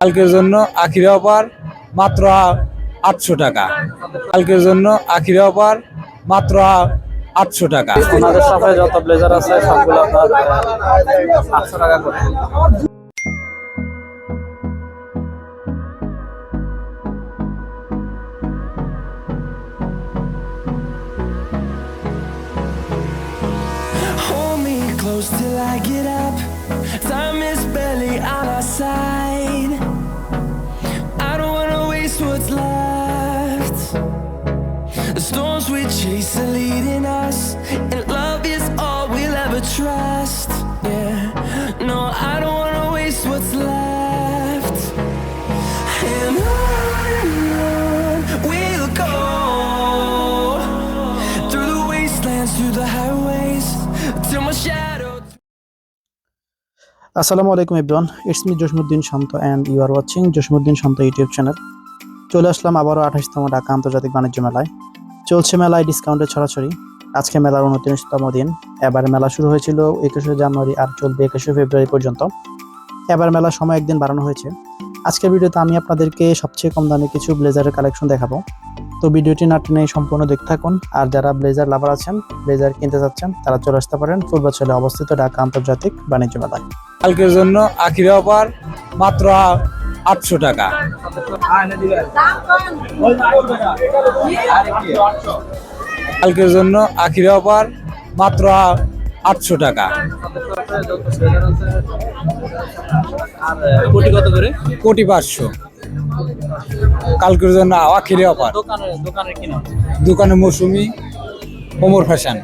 কালকের জন্য আখিরা অফার মাত্র আটশো টাকা কালকের জন্য আখিরা অফার মাত্র আটশো টাকা শপে যত ব্লেজার আছে সবগুলো আপনার আটশো টাকা করে close till I get up. Time is barely on our side. The storms we chase are leading us, and love is all we'll ever trust. Yeah, no, I don't wanna waste what's left. And on we'll go through the wastelands, through the highways, till my shadow. আসসালামু আলাইকুম everyone it's me Jasimuddin Shanto and you are watching Jasimuddin Shanto YouTube channel চলে আসলাম আবারও আঠাশতম ঢাকা আন্তর্জাতিক বাণিজ্য মেলায় চলছে মেলায় ডিসকাউন্টে ছড়াছড়ি। আজকে মেলার উনত্রিশতম দিন। এবার মেলা শুরু হয়েছিল একুশে জানুয়ারি আর চলবে একুশে ফেব্রুয়ারি পর্যন্ত। এবার মেলার সময় একদিন বাড়ানো হয়েছে। আজকের ভিডিওতে আমি আপনাদেরকে সবচেয়ে কম দামে কিছু ব্লেজারের কালেকশন দেখাবো। তো ভিডিওটি না টেনে সম্পূর্ণ দেখতে থাকুন। আর যারা ব্লেজার লাভার আছেন ব্লেজার কিনতে চাচ্ছেন, তারা চলে আসতে পারেন পূর্বাচলে অবস্থিত ঢাকা আন্তর্জাতিক বাণিজ্য মেলায় কালকের জন্য আখিরা অফার মাত্র আটশো টাকা। কালকের জন্য আখিরা অফার মাত্র আটশো টাকা। কোটি কত করে কোটি পাঁচশো। কালকের জন্য আখিরে অফার। দোকানে মৌসুমি ওমর ফ্যাশন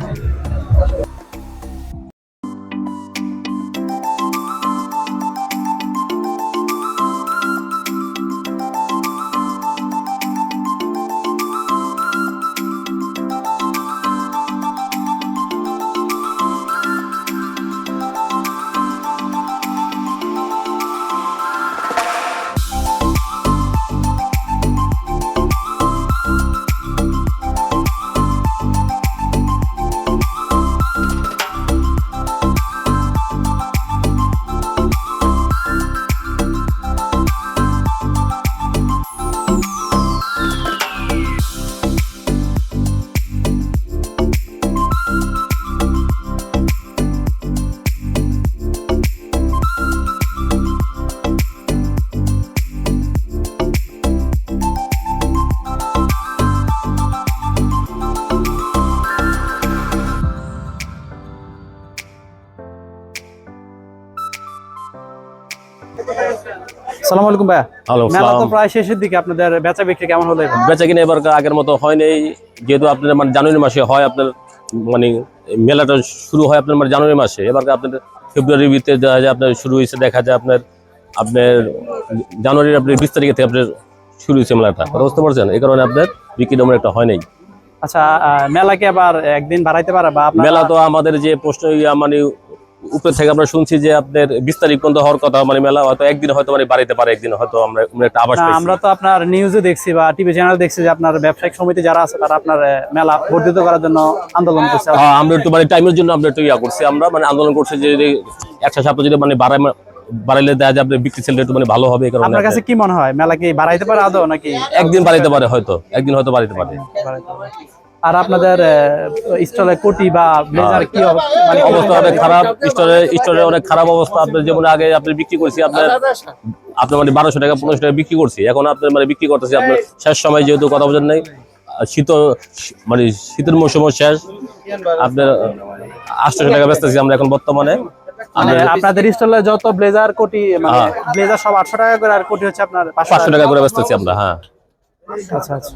সালাম আলাইকুম ভাইয়া। মেলা তো প্রায় শেষের দিকে আপনাদের বেচা বিক্রি কেমন হলো বেচা কিনে এবার আগের মতো হয় নাই। যেহেতু আপনার মানে জানুয়ারি মাসে হয় আপনার মানে মেলাটা শুরু হয় আপনার মানে জানুয়ারি মাসে। এবার আপনার ফেব্রুয়ারির ভিতরে দেখা যায় আপনার শুরু হয়েছে দেখা যায় আপনার আপনার জানুয়ারির আপনার বিশ তারিখে থেকে আপনার শুরু হয়েছে মেলাটা। বুঝতে পারছেন? এই কারণে আপনার বিক্রি তেমন একটা হয় নাই। আচ্ছা আহ, মেলা আবার একদিন বাড়াইতে পারে বা মেলা তো আমাদের যে প্রশ্ন মানে উপর থেকে আমরা শুনছি যে আপনার বিশ তারিখ পর্যন্ত হওয়ার কথা মানে মেলা হয়তো একদিন হয়তো মানে বাড়াইতে পারে একদিন হয়তো আমরা একটা আবাস পাইছি। আমরা তো আপনার নিউজে দেখছি বা টিভি চ্যানেল দেখছি যে আপনার ব্যবসায়িক সমিতি যারা আছে তারা আপনার মেলা বর্ধিত করার জন্য আন্দোলন করছে। হ্যাঁ আমরা একটু মানে টাইমের জন্য আমরা একটু ইয়া করছি আমরা মানে আন্দোলন করছি যে যদি একশো সপ্তাহ যদি মানে বাড়াই বাড়াইলে দেখা যায় আপনার বিক্রি সেলটা একটু মানে ভালো হবে এই কারণে আপনার কাছে কি মনে হয়? মেলা কি বাড়াইতে পারে আদৌ নাকি? একদিন বাড়াইতে পারে হয়তো একদিন হয়তো বাড়াইতে পারে? আর আপনাদের স্টলে কোটি বা ব্লেজার কি মানে অবস্থা? অনেক খারাপ। স্টোরে স্টোরে অনেক খারাপ অবস্থা। আপনার যেমন আগে আপনি বিক্রি করছি আপনার আপনার মানে বারোশো টাকা পনেরোশো টাকা বিক্রি করছি। এখন আপনার মানে বিক্রি করতেছি আপনার শেষ সময় যেহেতু কথা বোঝেন নাই। শীত মানে শীতের মৌসুম শেষ। আপনার আটশো টাকা বেচতেছি আমরা এখন বর্তমানে। মানে আপনাদের স্টলে যত ব্লেজার কোটি মানে হ্যাঁ। ব্লেজার সব আটশো টাকা করে আর কোটি হচ্ছে আপনার পাঁচশো টাকা। করে বেচতেছি আমরা হ্যাঁ। আচ্ছা আচ্ছা।